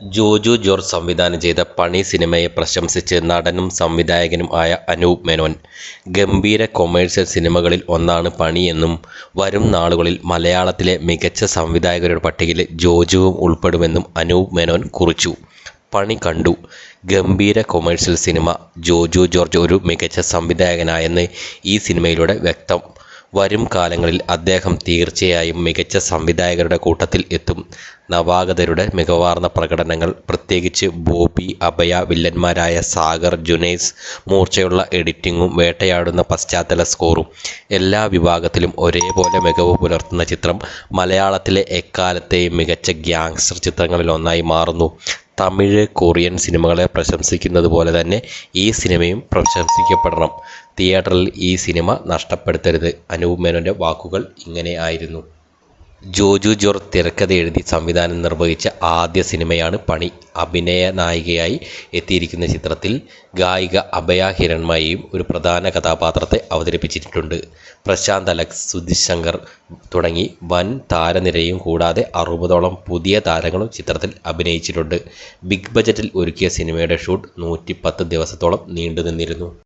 Joju George സംവിധാനം ചെയ്ത പണി സിനിമയെ പ്രശംസിച്ച് നടനും സംവിധായകനും ആയ അനൂപ് മേനോൻ. ഗംഭീര കൊമേഴ്ഷ്യൽ സിനിമകളിൽ ഒന്നാണ് പണി എന്നും വരും നാളുകളിൽ മലയാളത്തിലെ മികച്ച സംവിധായകരുടെ പട്ടികയിൽ ജോജുവും ഉൾപ്പെടുമെന്നും അനൂപ് മേനോൻ കുറിച്ചു. പണി കണ്ടു. ഗംഭീര കൊമേഴ്ഷ്യൽ സിനിമ ജോജു ജോർജ് ഒരു മികച്ച സംവിധായകനായെന്ന് ഈ സിനിമയിലൂടെ വ്യക്തം. വരും കാലങ്ങളിൽ അദ്ദേഹം തീർച്ചയായും മികച്ച സംവിധായകരുടെ കൂട്ടത്തിൽ എത്തും. നവാഗതരുടെ മികവാർന്ന പ്രകടനങ്ങൾ പ്രത്യേകിച്ച് ബോബി അഭയ വില്ലന്മാരായ സാഗർ ജുനൈസ് മൂർച്ചയുള്ള എഡിറ്റിംഗും വേട്ടയാടുന്ന പശ്ചാത്തല സ്കോറും എല്ലാ വിഭാഗത്തിലും ഒരേപോലെ മികവ് പുലർത്തുന്ന ചിത്രം മലയാളത്തിലെ എക്കാലത്തെയും മികച്ച ഗ്യാങ്സ്റ്റർ ചിത്രങ്ങളിലൊന്നായി മാറുന്നു. തമിഴ് കൊറിയൻ സിനിമകളെ പ്രശംസിക്കുന്നത് പോലെ തന്നെ ഈ സിനിമയും പ്രശംസിക്കപ്പെടണം. തിയേറ്ററിൽ ഈ സിനിമ നഷ്ടപ്പെടുത്തരുത്. അനൂപ് മേനോന്റെ വാക്കുകൾ ഇങ്ങനെ ആയിരുന്നു. ജോജു ജോർജ് തിരക്കഥ എഴുതി സംവിധാനം നിർവഹിച്ച ആദ്യ സിനിമയാണ് പണി. അഭിനയ നായികയായി എത്തിയിരിക്കുന്ന ചിത്രത്തിൽ ഗായിക അഭയ ഹിരൺമയിയും ഒരു പ്രധാന കഥാപാത്രത്തെ അവതരിപ്പിച്ചിട്ടുണ്ട്. പ്രശാന്ത് അലക്സ് സുധിഷ് ശങ്കർ തുടങ്ങി വൻ താരനിരയും കൂടാതെ അറുപതോളം പുതിയ താരങ്ങളും ചിത്രത്തിൽ അഭിനയിച്ചിട്ടുണ്ട്. ബിഗ് ബജറ്റിൽ ഒരുക്കിയ സിനിമയുടെ ഷൂട്ട് നൂറ്റിപ്പത്ത് ദിവസത്തോളം നീണ്ടുനിന്നിരുന്നു.